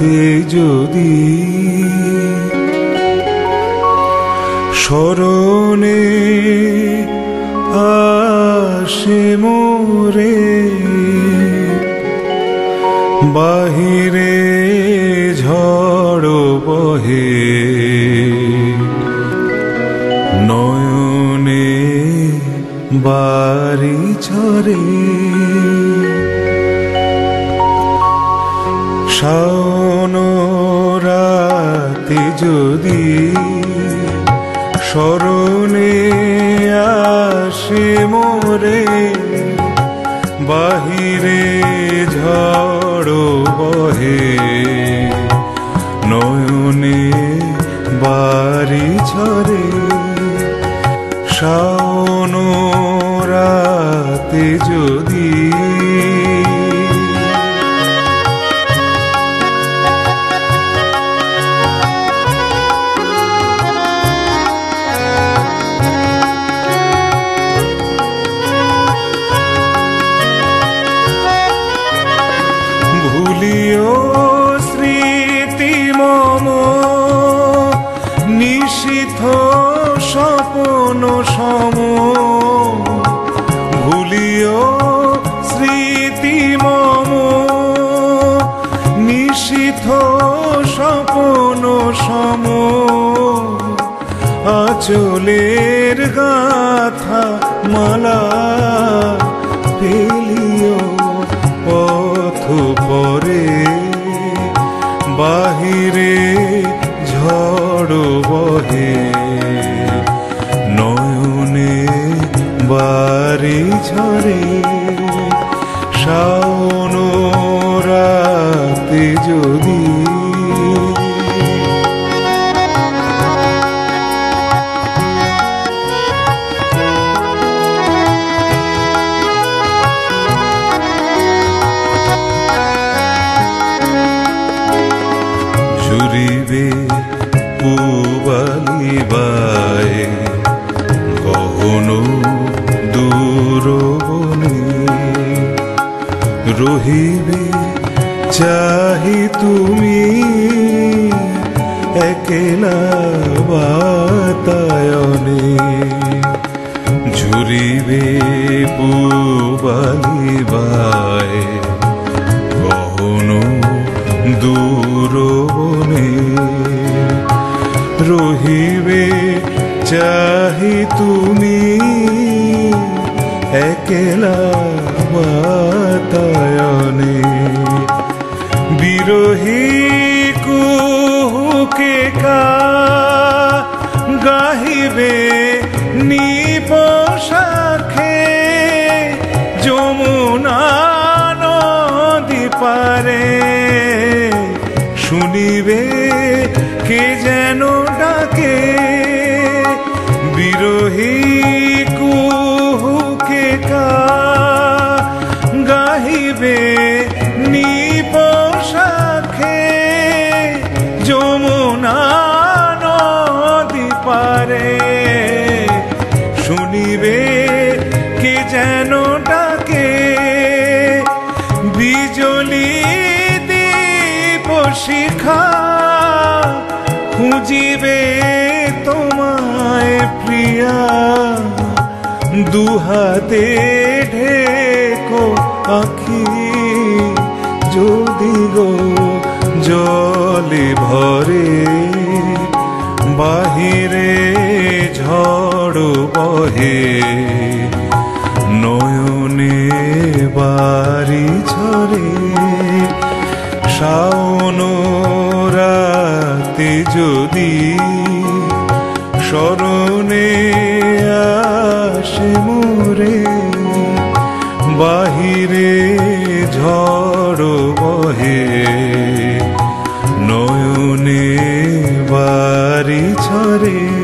রাতে যদি স্মরণে আসে মোরে বাহিরে ঝড় বহে নয়নে বাড়ি ঝরে শাওন রাতে যদি স্মরণে আসে মোরে বাহিরে ঝড় বহে নয়নে বাড়ি ঝরে শাওন নিশিথ স্বপন সম। ভুলিও স্মৃতি মম। নিশিথ স্বপন সম। আচলের গাথা মালা পেলিও বাড়ি ঝরে শাওন রাতে যদি রহিবে চাহি তুমি একলা বাতায়নে। ঝুরিবে পুবালিবায় গহন দূর বনে রহিবে চাহি তুমি একলা বাতায়নে বিরোহী কুহুকে কা গাহিবে নিপশাখে যমুনা নদী পারে। শুনিবে কে যেন ডাকে। বিরোহী শিখা খুঁজিবে তোমায় প্রিয়া। দুহাতে ঢেকো আখি যদি গো জলে ভরে, বাহিরে ঝড় বহে। নয়নে বাড়ি ঝরে রাতে যদি স্মরণে আসে মোরে বাহিরে ঝড় বহে নয়নে বাড়ি ঝরে